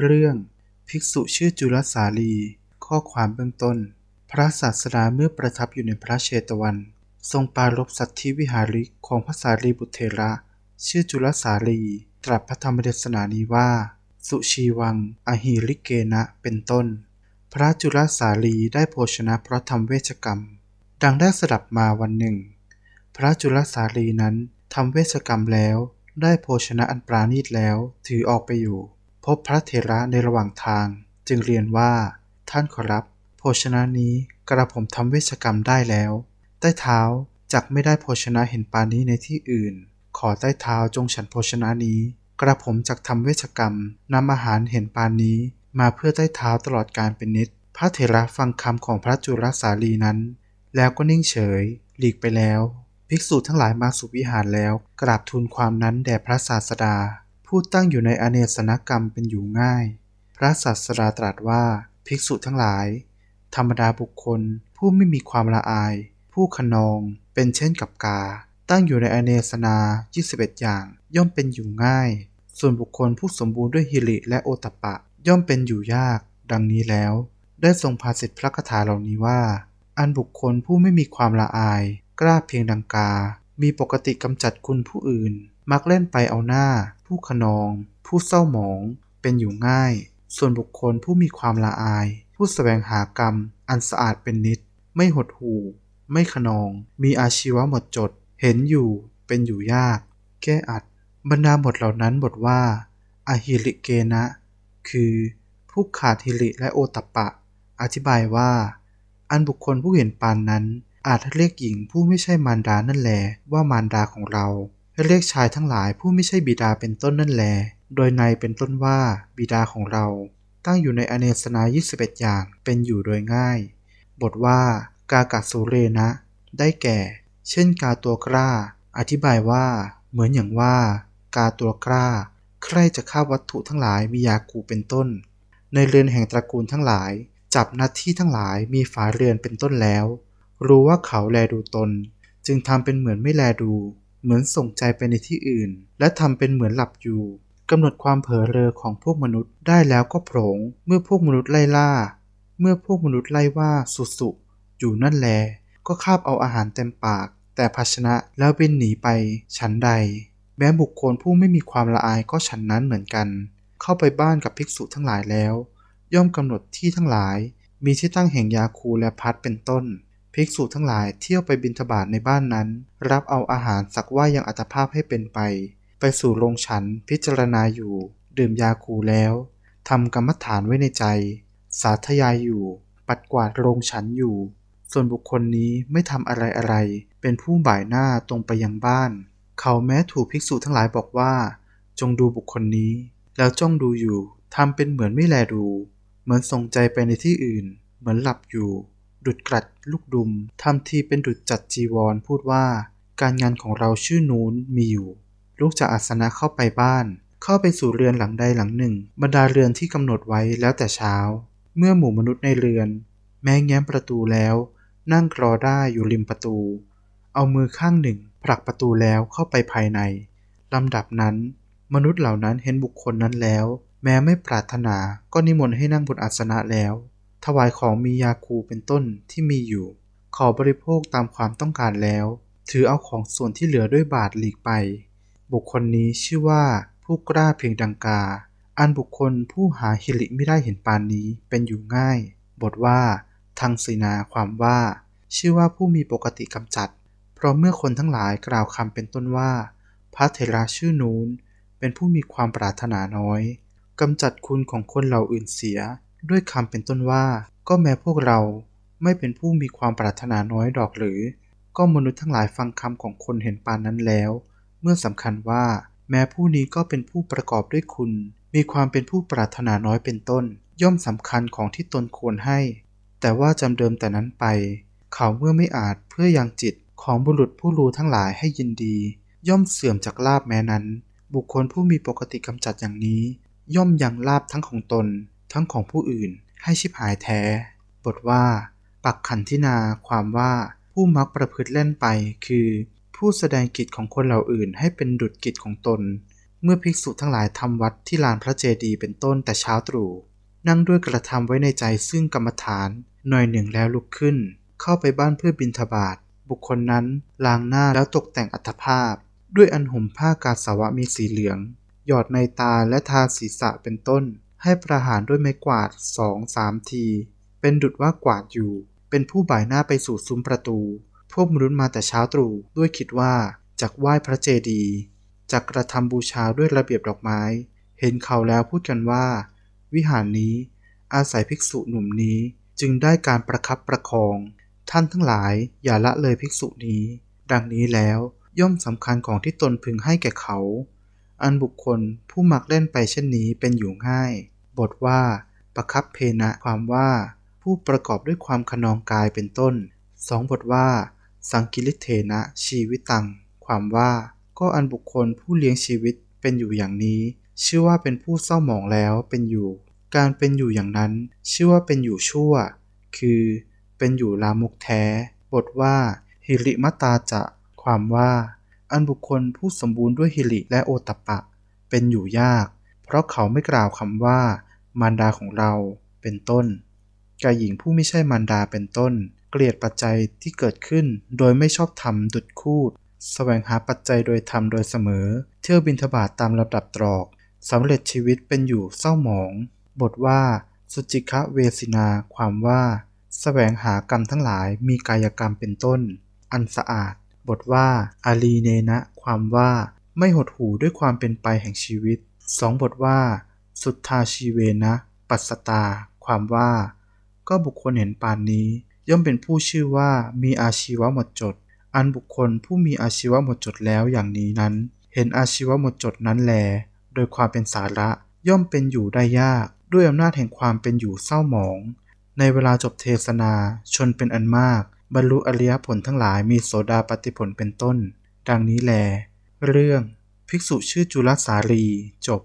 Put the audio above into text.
เรื่อง ภิกษุชื่อจุลสาลี ข้อความเบื้องต้น พระศาสดาเมื่อประทับอยู่ในพระเชตวัน ทรงปรารบสัตธิวิหาริกของพระสารีบุตรเถระ ชื่อจุลสาลี ตรัสพระธรรมเทศนานี้ว่า สุชีวัง อหิริเกนะเป็นต้น พระจุลสาลีได้โภชนะเพราะทำเวชกรรม ดังได้สดับมาวันหนึ่ง พระจุลสาลีนั้นทำเวชกรรมแล้วได้โภชนะอันปราณีตแล้วถือออกไปอยู่ พบพระเถระในระหว่างทางจึงเรียนว่า ท่านขอรับ โภชนะนี้กระผมทำเวชกรรมได้แล้ว ใต้เท้าจักไม่ได้โภชนะเห็นปานนี้ในที่อื่น ขอใต้เท้าจงฉันโภชนะนี้ กระผมจักทำเวชกรรมนำอาหารเห็นปานนี้ มาเพื่อใต้เท้าตลอดการเป็นนิด พระเถระฟังคำของพระจุลสาลีนั้น แล้วก็นิ่งเฉย หลีกไปแล้ว ภิกษุทั้งหลายมาสู่วิหารแล้ว กราบทูลความนั้นแด่พระศาสดา ผู้ตั้งอยู่ในอเนสนกรรมเป็นอยู่ง่าย พระศาสดาตรัสว่าภิกษุทั้งหลาย ธรรมดาบุคคลผู้ไม่มีความละอาย ผู้ขนองเป็นเช่นกับกา ตั้งอยู่ในอเนสนา 21 อย่างย่อมเป็นอยู่ง่าย ส่วนบุคคลผู้สมบูรณ์ด้วยฮิริและโอตปปะย่อมเป็นอยู่ยาก ดังนี้แล้ว ได้ทรงภาสิทธิพระคาถาเหล่านี้ว่า อันบุคคลผู้ไม่มีความละอาย กล้าเพียงดังกา มีปกติกำจัดคุณผู้อื่น มักเล่นไปเอาหน้า ผู้ขนอง ผู้เศร้าหมอง เป็นอยู่ง่าย ส่วนบุคคลผู้มีความละอาย ผู้แสวงหากรรม อันสะอาดเป็นนิด ไม่หดหู่ ไม่ขนอง มีอาชีวะหมดจด เห็นอยู่ เป็นอยู่ยาก แก้อัด บรรดาบทเหล่านั้นบทว่าอหิริเกนะ คือผู้ขาดฮิริและโอตปปะ อธิบายว่า อันบุคคลผู้เห็นปานนั้น อาจเรียกหญิงผู้ไม่ใช่มารดานั่นแหลว่า มารดาของเรา เรียกชายทั้งหลายผู้ไม่ใช่บิดาเป็นต้นนั่นแล โดยในเป็นต้นว่าบิดาของเรา ตั้งอยู่ในอเนสนา21 อย่างเป็นอยู่โดยง่าย บทว่ากากาสุเรนะ ได้แก่ เช่นกาตัวกล้า อธิบายว่า เหมือนอย่างว่า กาตัวกล้า ใครจะฆ่าวัตถุทั้งหลายมียาคูเป็นต้น ในเรือนแห่งตระกูลทั้งหลาย จับหน้าที่ทั้งหลายมีฝาเรือนเป็นต้นแล้ว รู้ว่าเขาแลดูตน จึงทำเป็นเหมือนไม่แลดู เหมือนส่งใจไปในที่อื่น และทำเป็นเหมือนหลับอยู่กำหนดความเผลอเรอของพวกมนุษย์ได้แล้วก็โผลงเมื่อพวกมนุษย์ไล่ล่า เมื่อพวกมนุษย์ไล่ว่าสุสุอยู่นั่นแล ก็คาบเอาอาหารเต็มปาก แต่ภาชนะแล้วบินหนีไปฉันใด แม้บุคคลผู้ไม่มีความละอายก็ฉันนั้นเหมือนกัน เข้าไปบ้านกับภิกษุทั้งหลายแล้ว ย่อมกำหนดที่ทั้งหลาย มีที่ตั้งแห่งยาคูและพัดเป็นต้น ภิกษุทั้งหลายเที่ยวไปบิณฑบาตในบ้านนั้น รับเอาอาหารสักว่ายังอัตภาพให้เป็นไป ไปสู่โรงฉันพิจารณาอยู่ ดื่มยาคูแล้วทำกรรมฐานไว้ในใจ สาธยายอยู่ ปัดกวาดโรงฉันอยู่ ส่วนบุคคลนี้ไม่ทำอะไรอะไร เป็นผู้บ่ายหน้าตรงไปยังบ้าน เขาแม้ถูกภิกษุทั้งหลายบอกว่า จงดูบุคคลนี้ แล้วจ้องดูอยู่ทำเป็นเหมือนไม่แลดู เหมือนส่งใจไปในที่อื่น เหมือนหลับอยู่ ดุดกลัดลูกดุมทำทีเป็นดุดจัดจีวรพูดว่า การงานของเราชื่อนูนมีอยู่ลูกจากอาสนะเข้าไปบ้าน เข้าไปสู่เรือนหลังใดหลังหนึ่ง บรรดาเรือนที่กำหนดไว้แล้วแต่เช้า เมื่อหมู่มนุษย์ในเรือน แม้แง้มประตูแล้ว นั่งรอได้อยู่ริมประตู เอามือข้างหนึ่งผลักประตูแล้วเข้าไปภายในลำดับนั้น มนุษย์เหล่านั้นเห็นบุคคลนั้นแล้ว แม้ไม่ปรารถนาก็นิมนต์ให้นั่งบนอาสนะแล้ว ถวายของมียาคูเป็นต้นที่มีอยู่ ขอบริโภคตามความต้องการแล้ว ถือเอาของส่วนที่เหลือด้วยบาทหลีกไป บุคคลนี้ชื่อว่าผู้กล้าเพียงดังกา อันบุคคลผู้หาฮิริไม่ได้เห็นปานนี้เป็นอยู่ง่าย บทว่า ทางสีนาความว่า ชื่อว่าผู้มีปกติกำจัด เพราะเมื่อคนทั้งหลายกล่าวคำเป็นต้นว่า พระเถระชื่อนูนเป็นผู้มีความปรารถนาน้อยกำจัดคุณของคนเหล่าอื่นเสีย ด้วยคำเป็นต้นว่า ก็แม้พวกเราไม่เป็นผู้มีความปรารถนาน้อยดอกหรือ ก็มนุษย์ทั้งหลายฟังคำของคนเห็นปานนั้นแล้ว เมื่อสำคัญว่า แม้ผู้นี้ก็เป็นผู้ประกอบด้วยคุณ มีความเป็นผู้ปรารถนาน้อยเป็นต้น ย่อมสำคัญของที่ตนควรให้ แต่ว่าจำเดิมแต่นั้นไป เขาเมื่อไม่อาจเพื่อยังจิตของบุรุษผู้รู้ทั้งหลายให้ยินดี ย่อมเสื่อมจากลาบแม้นั้น บุคคลผู้มีปกติกำจัดอย่างนี้ ย่อมยังลาบทั้งของตน ทั้งของผู้อื่น ให้ชิบหายแท้ บทว่า ปักขันทินาความว่าผู้มักประพฤติเล่นไป คือ ผู้แสดงกิจของคนเหล่าอื่น ให้เป็นดุจกิจของตน เมื่อภิกษุทั้งหลายทำวัดที่ลานพระเจดีย์เป็นต้นแต่เช้าตรู่นั่งด้วยกระทำไว้ในใจซึ่งกรรมฐาน หน่อยหนึ่งแล้วลุกขึ้น เข้าไปบ้านเพื่อบิณฑบาตบุคคลนั้นล้างหน้าแล้วตกแต่งอัตภาพ ด้วยอันห่มผ้ากาสาวะมีสีเหลือง หยอดในตาและทาศีรษะเป็นต้น ให้ประหารด้วยไม้กวาดสองสามที เป็นดุดว่ากวาดอยู่ เป็นผู้บ่ายหน้าไปสู่ซุ้มประตู พวกมนุษย์มาแต่เช้าตรู่ด้วยคิดว่าจากไหว้พระเจดีย์จากกระทำบูชาด้วยระเบียบดอกไม้ เห็นเขาแล้วพูดกันว่า วิหารนี้อาศัยภิกษุหนุ่มนี้จึงได้การประคับประคอง ท่านทั้งหลายอย่าละเลยภิกษุนี้ ดังนี้แล้วย่อมสำคัญของที่ตนพึงให้แก่เขา อันบุคคลผู้มักเล่นไปเช่นนี้เป็นอยู่ง่าย บทว่า ประคับเพนะความว่า ผู้ประกอบด้วยความขนองกายเป็นต้นสองบทว่า สังกิริเทนะชีวิตัง ความว่า ก็อันบุคคลผู้เลี้ยงชีวิตเป็นอยู่อย่างนี้ ชื่อว่าเป็นผู้เศร้าหมองแล้วเป็นอยู่ การเป็นอยู่อย่างนั้น ชื่อว่าเป็นอยู่ชั่ว คือ เป็นอยู่ลามกแท้ บทว่าฮิริมตาจะ ความว่า อันบุคคลผู้สมบูรณ์ด้วยฮิริและโอตปปะ เป็นอยู่ยาก ราะเขาไม่กล่าวคำว่า มารดาของเรา เป็นต้นกายหญิงผู้ไม่ใช่มารดาเป็นต้น เกลียดปัจจัยที่เกิดขึ้น โดยไม่ชอบธรรมดุดคูดแสวงหาปัจจัยโดยธรรมโดยเสมอ เที่ยวบินทบาทตามลำดับตรอกสำเร็จชีวิตเป็นอยู่เศร้าหมอง บทว่า สุจิคะเวสินา ความว่าแสวงหากรรมทั้งหลายมีกายกรรมเป็นต้น อันสะอาด บทว่าอาลีเนนะ ความว่า ไม่หดหูด้วยความเป็นไปแห่งชีวิต สองบทว่า สุทธาชีเวนะ ปัสตา ความว่า ก็บุคคลเห็นปานนี้ ย่อมเป็นผู้ชื่อว่ามีอาชีวะหมดจด อันบุคคลผู้มีอาชีวะหมดจดแล้วอย่างนี้นั้น เห็นอาชีวะหมดจดนั้นแล โดยความเป็นสาระย่อมเป็นอยู่ได้ยาก ด้วยอำนาจแห่งความเป็นอยู่เศร้าหมอง ในเวลาจบเทศนาชนเป็นอันมาก บรรลุอริยผลทั้งหลายมีโสดาปฏิผลเป็นต้น ดังนี้แล เรื่อง ภิกษุชื่อจุลสารีจบ